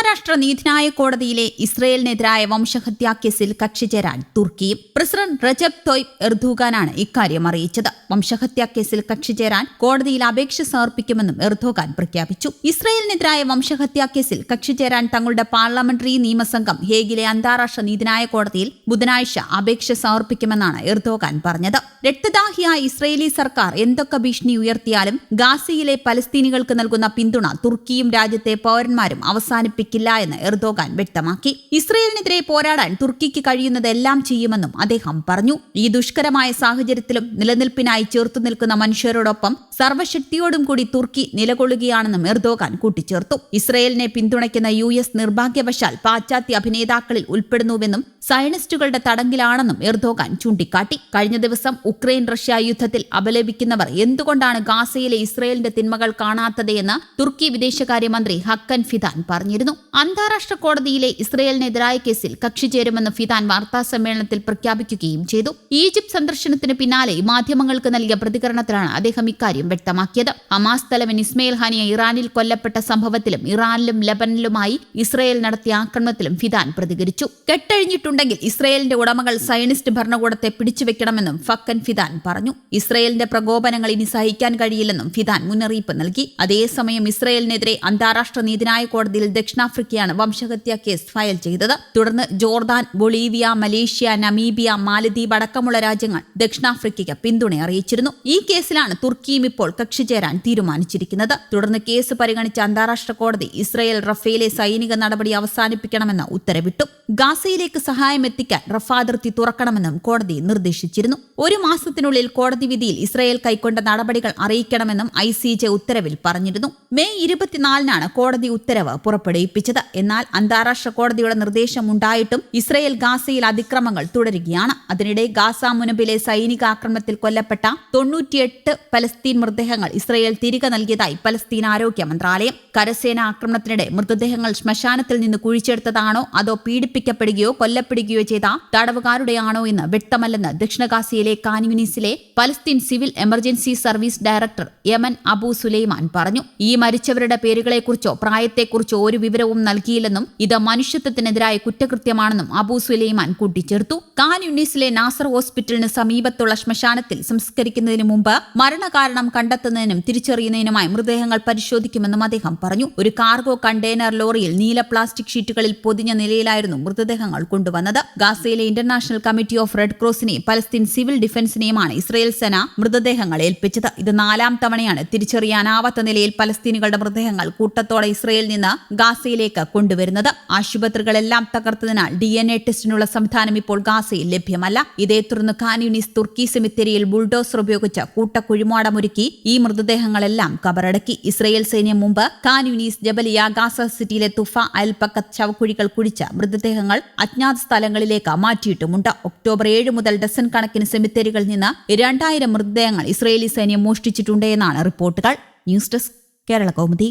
അന്താരാഷ്ട്ര നീതിന്യായ കോടതിയിലെ ഇസ്രയേലിനെതിരായ വംശഹത്യാ കേസിൽ കക്ഷി ചേരാൻ തുർക്കിയും പ്രസിഡന്റ് റജബ് തൊയ് എർദോഗാനാണ് ഇക്കാര്യം അറിയിച്ചത്. വംശഹത്യാ കേസിൽ കക്ഷി ചേരാൻ കോടതിയിൽ അപേക്ഷ സമർപ്പിക്കുമെന്നും എർദോഗാൻ പ്രഖ്യാപിച്ചു. ഇസ്രയേലിനെതിരായ വംശഹത്യാ കേസിൽ കക്ഷി ചേരാൻ തങ്ങളുടെ പാർലമെന്ററി നിയമസംഘം ഹേഗിലെ അന്താരാഷ്ട്ര നീതിന്യായ കോടതിയിൽ ബുധനാഴ്ച അപേക്ഷ സമർപ്പിക്കുമെന്നാണ് എർദോഗാൻ പറഞ്ഞത്. രക്തദാഹിയായ ഇസ്രയേലി സർക്കാർ എന്തൊക്കെ ഭീഷണി ഉയർത്തിയാലും ഗാസയിലെ പലസ്തീനികൾക്ക് നൽകുന്ന പിന്തുണ തുർക്കിയും രാജ്യത്തെ പൗരന്മാരും അവസാനിപ്പിക്കില്ല എന്ന് എർദോഗാൻ വ്യക്തമാക്കി. ഇസ്രയേലിനെതിരെ പോരാടാൻ തുർക്കിക്ക് കഴിയുന്നതെല്ലാം ചെയ്യുമെന്നും അദ്ദേഹം പറഞ്ഞു. ഈ ദുഷ്കരമായ സാഹചര്യത്തിലും നിലനിൽപ്പിനായി ചേർത്തു നിൽക്കുന്ന മനുഷ്യരോടൊപ്പം സർവശക്തിയോടും കൂടി തുർക്കി നിലകൊള്ളുകയാണെന്നും എർദോഗാൻ കൂട്ടിച്ചേർത്തു. ഇസ്രയേലിനെ പിന്തുണയ്ക്കുന്ന യു എസ് നിർഭാഗ്യവശാൽ പാശ്ചാത്യ അഭിനേതാക്കളിൽ ഉൾപ്പെടുന്നുവെന്നും സയനിസ്റ്റുകളുടെ തടങ്കിലാണെന്നും എർദോഗാൻ ചൂണ്ടിക്കാട്ടി. കഴിഞ്ഞ ദിവസം ഉക്രൈൻ റഷ്യ യുദ്ധത്തിൽ അപലപിക്കുന്നവർ എന്തുകൊണ്ടാണ് ഗാസയിലെ ഇസ്രയേലിന്റെ തിന്മകൾ കാണാത്തതെന്ന് തുർക്കി വിദേശകാര്യമന്ത്രി ഹക്കൻ ഫിദാൻ പറഞ്ഞിരുന്നു. അന്താരാഷ്ട്ര കോടതിയിലെ ഇസ്രയേലിനെതിരായ കേസിൽ കക്ഷി ചേരുമെന്ന് ഫിദാൻ വാർത്താ സമ്മേളനത്തിൽ പ്രഖ്യാപിക്കുകയും ചെയ്തു. ഈജിപ്ത് സന്ദർശനത്തിന് പിന്നാലെ മാധ്യമങ്ങൾക്ക് നൽകിയ പ്രതികരണത്തിലാണ് അദ്ദേഹം ഇക്കാര്യം വ്യക്തമാക്കിയത്. ഹമാസ് തലവൻ ഇസ്മയിൽ ഹാനിയ ഇറാനിൽ കൊല്ലപ്പെട്ട സംഭവത്തിലും ഇറാനിലും ലബനിലുമായി ഇസ്രയേൽ നടത്തിയ ആക്രമണത്തിലും ഫിദാൻ പ്രതികരിച്ചു. കെട്ടഴിഞ്ഞിട്ടുണ്ടെങ്കിൽ ഇസ്രയേലിന്റെ ഉടമകൾ സയനിസ്റ്റ് ഭരണകൂടത്തെ പിടിച്ചുവെക്കണമെന്നും ഫക്കൻ ഫിദാൻ പറഞ്ഞു. ഇസ്രയേലിന്റെ പ്രകോപനങ്ങൾ ഇനി സഹിക്കാൻ കഴിയില്ലെന്നും ഫിദാൻ മുന്നറിയിപ്പ് നൽകി. അതേസമയം ഇസ്രയേലിനെതിരെ അന്താരാഷ്ട്ര നീതിന്യായ കോടതിയിൽ ദക്ഷിണാഫ്രിക്കയാണ് വംശഹത്യാ കേസ് ഫയൽ ചെയ്തത്. തുടർന്ന് ജോർദാൻ ബൊളീവിയ മലേഷ്യ നമീബിയ മാലദ്വീപ് അടക്കമുള്ള രാജ്യങ്ങൾ ദക്ഷിണാഫ്രിക്കയ്ക്ക് പിന്തുണ അറിയിച്ചിരുന്നു. ഈ കേസിലാണ് തുർക്കിയും ഇപ്പോൾ കക്ഷി ചേരാൻ തീരുമാനിച്ചിരിക്കുന്നത്. തുടർന്ന് കേസ് പരിഗണിച്ച അന്താരാഷ്ട്ര കോടതി ഇസ്രയേൽ റഫേലെ സൈനിക നടപടി അവസാനിപ്പിക്കണമെന്ന് ഉത്തരവിട്ടു. ഗാസയിലേക്ക് സഹായം എത്തിക്കാൻ റഫ അതിർത്തി തുറക്കണമെന്നും കോടതി നിർദ്ദേശിച്ചിരുന്നു. ഒരു മാസത്തിനുള്ളിൽ കോടതി വിധിയിൽ ഇസ്രയേൽ കൈക്കൊണ്ട നടപടികൾ അറിയിക്കണമെന്നും ഐ സി ജെ ഉത്തരവിൽ പറഞ്ഞിരുന്നു. മെയ് ഇരുപത്തിനാലിനാണ് കോടതി ഉത്തരവ് പുറപ്പെടുവിപ്പിച്ചത് എന്നാൽ അന്താരാഷ്ട്ര കോടതിയുടെ നിർദ്ദേശം ഉണ്ടായിട്ടും ഇസ്രയേൽ ഗാസയിൽ അതിക്രമങ്ങൾ തുടരുകയാണ്. അതിനിടെ ഗാസ മുനമ്പിലെ സൈനിക ആക്രമണത്തിൽ കൊല്ലപ്പെട്ട തൊണ്ണൂറ്റിയെട്ട് പലസ്തീൻ മൃതദേഹങ്ങൾ ഇസ്രയേൽ തിരികെ നൽകിയതായി പലസ്തീൻ ആരോഗ്യ മന്ത്രാലയം കരസേന ആക്രമണത്തിനിടെ മൃതദേഹങ്ങൾ ശ്മശാനത്തിൽ നിന്ന് കുഴിച്ചെടുത്തതാണോ അതോ പീഡിപ്പിക്കപ്പെടുകയോ കൊല്ലപ്പെടുകയോ ചെയ്ത തടവുകാരുടെയാണോ എന്ന് വ്യക്തമല്ലെന്ന് ദക്ഷിണ ഗാസയിലെ കാൻയുനിസിലെ Palestine civil emergency service director Yamen Abu Sulaiman പറഞ്ഞു. ഈ മരിച്ചവരുടെ പേരുകളെക്കുറിച്ചോ പ്രായത്തെക്കുറിച്ചോ ഒരു വിവരവും നൽകിയില്ലെന്നും ഇത് മനുഷ്യത്വത്തിനെതിരായ കുറ്റകൃത്യമാണെന്നും അബു സുലൈമാൻ കൂട്ടിച്ചേർത്തു. കാൻ യുണീസിലെ നാസർ ഹോസ്പിറ്റലിന് സമീപത്തുള്ള ശ്മശാനത്തിൽ സംസ്കരിക്കുന്നതിന് മുമ്പ് മരണകാരണം കണ്ടെത്തുന്നതിനും തിരിച്ചറിയുന്നതിനുമായി മൃതദേഹങ്ങൾ പരിശോധിക്കുമെന്നും അദ്ദേഹം പറഞ്ഞു. ഒരു കാർഗോ കണ്ടെയ്നർ ലോറിയിൽ നീല പ്ലാസ്റ്റിക് ഷീറ്റുകളിൽ പൊതിഞ്ഞ നിലയിലായിരുന്നു മൃതദേഹങ്ങൾ കൊണ്ടുവന്നത്. ഗാസയിലെ ഇന്റർനാഷണൽ കമ്മിറ്റി ഓഫ് റെഡ് ക്രോസിനെയും പലസ്തീൻ സിവിൽ ഡിഫൻസിനെയുമാണ് ഇസ്രയേൽ സേന മൃതദേഹങ്ങൾ ഏൽപ്പിച്ചത്. ഇത് നാലാം തവണയാണ് തിരിച്ചറിയാനാവാത്ത നിലയിൽ പലസ്തീനുകളുടെ മൃതദേഹങ്ങൾ കൂട്ടത്തോടെ ഇസ്രയേലിൽ നിന്ന് ഗാസയിലേക്ക് കൊണ്ടുവരുന്നത്. ആശുപത്രികളെല്ലാം തകർത്തതിനാൽ ഡി എൻ എ ടെസ്റ്റിനുള്ള സംവിധാനം ഇപ്പോൾ ഗാസയിൽ ലഭ്യമല്ല. ഇതേ തുടർന്ന് ഖാൻയുനിസ് തുർക്കി സെമിത്തേരിയിൽ ബുൾഡോസർ ഉപയോഗിച്ച് കൂട്ടക്കുഴിമാടമൊരുക്കി ഈ മൃതദേഹങ്ങളെല്ലാം കബറടക്കി. ഇസ്രയേൽ സൈന്യം മുമ്പ് ഖാൻയുനീസ് ജബലിയ ഗാസ സിറ്റിയിലെ തുഫ അയൽപ്പക്കത്ത് ശവക്കുഴികൾ കുഴിച്ച് മൃതദേഹങ്ങൾ അജ്ഞാത സ്ഥലങ്ങളിലേക്ക് മാറ്റിയിട്ടുമുണ്ട്. ഒക്ടോബർ ഏഴ് മുതൽ ഡസൻ കണക്കിന് സെമിത്തേരികളിൽ നിന്ന് രണ്ടായിരം മൃതദേഹങ്ങൾ ഇസ്രയേലി സൈന്യം മോഷ്ടിച്ചിട്ടുണ്ട് എന്നാണ് റിപ്പോർട്ടുകൾ. News desk Kerala Kaumudi.